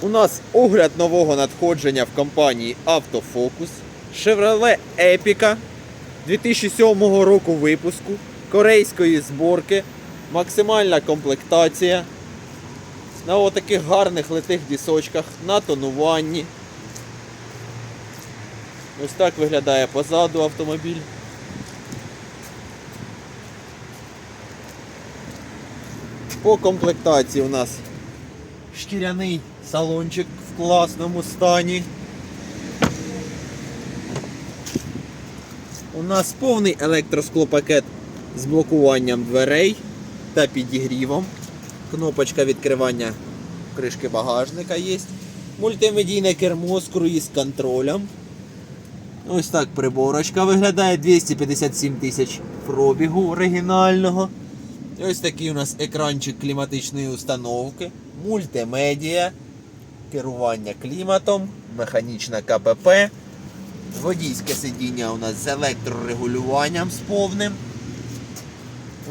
У нас огляд нового надходження в компанії Автофокус Chevrolet Epica 2007 року випуску, корейської зборки, максимальна комплектація. На таких гарних литих дісочках, на тонуванні. Ось так виглядає позаду автомобіль. По комплектації у нас шкіряний салончик в класному стані. У нас повний електросклопакет з блокуванням дверей та підігрівом. Кнопочка відкривання кришки багажника є. Мультимедійне кермо з круїз контролем. Ось так приборочка виглядає 257 тисяч пробігу оригінального. Ось такий у нас екранчик кліматичної установки, мультимедіа, керування кліматом, механічна КПП, водійське сидіння у нас з електрорегулюванням з повним.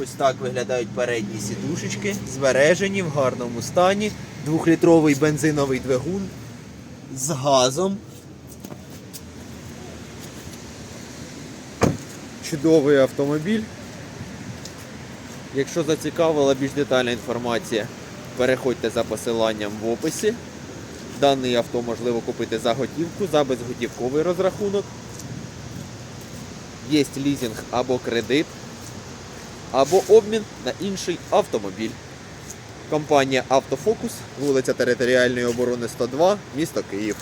Ось так виглядають передні сідушечки, збережені в гарному стані. Двохлітровий бензиновий двигун з газом. Чудовий автомобіль. Якщо зацікавила більш детальна інформація, переходьте за посиланням в описі. Даний авто можливо купити за готівку, за безготівковий розрахунок. Є лізинг або кредит, або обмін на інший автомобіль. Компанія Автофокус, вулиця Територіальної оборони 102, місто Київ.